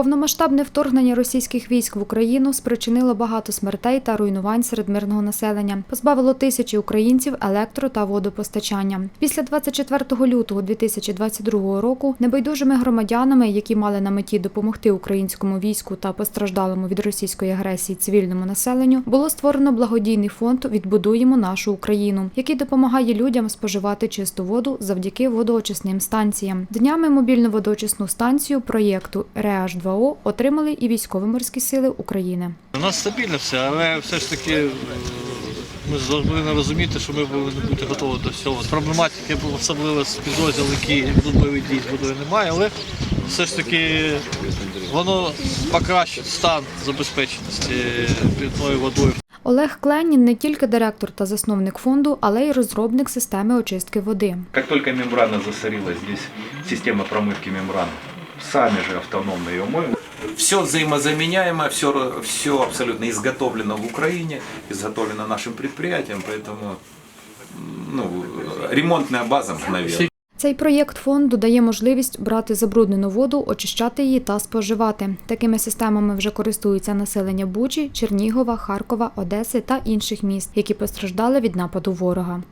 Повномасштабне вторгнення російських військ в Україну спричинило багато смертей та руйнувань серед мирного населення, позбавило тисячі українців електро та водопостачання. Після 24 лютого 2022 року небайдужими громадянами, які мали на меті допомогти українському війську та постраждалому від російської агресії цивільному населенню, було створено благодійний фонд Відбудуємо нашу Україну, який допомагає людям споживати чисту воду завдяки водоочисним станціям. Днями мобільну водоочисну станцію проєкту реаш 2 о отримали і військово-морські сили України. У нас стабільно все, але все ж таки е, ми повинні розуміти, що ми повинні бути готові до всього. Проблематики особливо з підрозділом, які тут бойових дій з водою немає, але все ж таки воно покращить стан забезпеченості питною водою. Олег Кленін не тільки директор та засновник фонду, але й розробник системи очистки води. Как только мембрана засорилась, здесь система промывки мембран, сами же автономно ее моем. Все взаимозаменяемо, все, все абсолютно изготовлено в Украине, изготовлено нашим предприятием, поэтому ну, ремонтная база мгновенно. Цей проєкт фонду дає можливість брати забруднену воду, очищати її та споживати. Такими системами вже користуються населення Бучі, Чернігова, Харкова, Одеси та інших міст, які постраждали від нападу ворога.